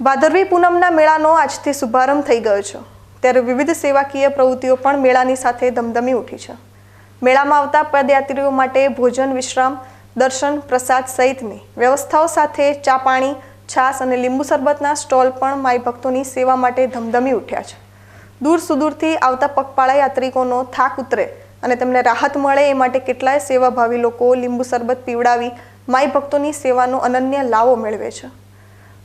ભાદરવી પૂનમના મેળાનો આજથી શુભારંભ થઈ ગયો છે. ત્યારે વિવિધ સેવાકીય પ્રવૃત્તિઓ પણ મેળાની સાથે ધમધમી ઉઠી છે. મેળામાં આવતા પદયાત્રીઓ માટે ભોજન વિશ્રામ, દર્શન, પ્રસાદ સહિતની વ્યવસ્થાઓ સાથે ચા પાણી, છાશ અને લીંબુ શરબતના સ્ટોલ પણ માઈ ભક્તોની સેવા માટે ધમધમી ઉઠ્યા છે. દૂર સુદૂરથી આવતા પગપાળા યાત્રિકોનો થાક ઉતરે અને તેમને રાહત મળે એ માટે કેટલાય સેવાભાવી લોકો લીંબુ શરબત પીવડાવી માઈ ભક્તોની સેવાનો અનન્ય લાવો મેળવે છે.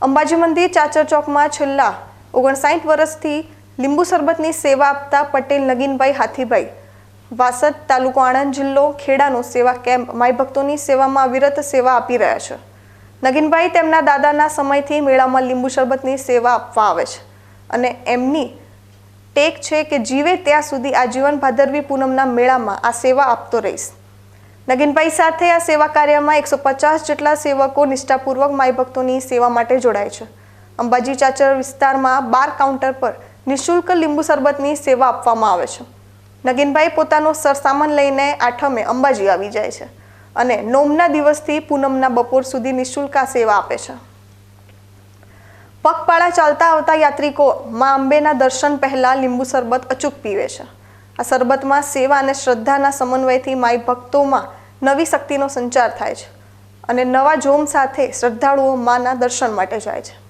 અંબાજી મંદિર ચાચર ચોકમાં છેલ્લા ઓગણસાઠ વર્ષથી લીંબુ શરબતની સેવા આપતા પટેલ, નગીનભાઈ હાથીભાઈ. વાસદ તાલુકો આણંદ જિલ્લો ખેડાનો સેવા કેમ્પ માઈ ભક્તોની સેવામાં અવિરત સેવા આપી રહ્યા છે. નગીનભાઈ તેમના દાદાના સમયથી મેળામાં લીંબુ શરબતની સેવા આપવા આવે છે અને એમની ટેક છે કે જીવે ત્યાં સુધી આજીવન ભાદરવી પૂનમના મેળામાં આ સેવા આપતો રહીશ. નગીનભાઈ સાથે આ સેવા કાર્યમાં એકસો પચાસ જેટલા સેવકો નિષ્ઠાપૂર્વક માઈ ભક્તોની સેવા માટે જોડાય છે. અંબાજી ચાચર વિસ્તારમાં બાર કાઉન્ટર પર નિઃશુલ્ક લીંબુ શરબતની સેવા આપવામાં આવે છે. નગીનભાઈ પોતાનો સરસામાન લઈને આઠમે અંબાજી આવી જાય છે અને નોમના દિવસથી પૂનમના બપોર સુધી નિઃશુલ્ક આ સેવા આપે છે. પગપાળા ચાલતા આવતા યાત્રિકો મા અંબેના દર્શન પહેલાં લીંબુ શરબત અચૂક પીવે છે. આ શરબતમાં સેવા અને શ્રદ્ધાના સમન્વયથી માઈ ભક્તોમાં નવી શક્તિનો સંચાર થાય છે અને નવા જોમ સાથે શ્રદ્ધાળુઓ માના દર્શન માટે જાય છે.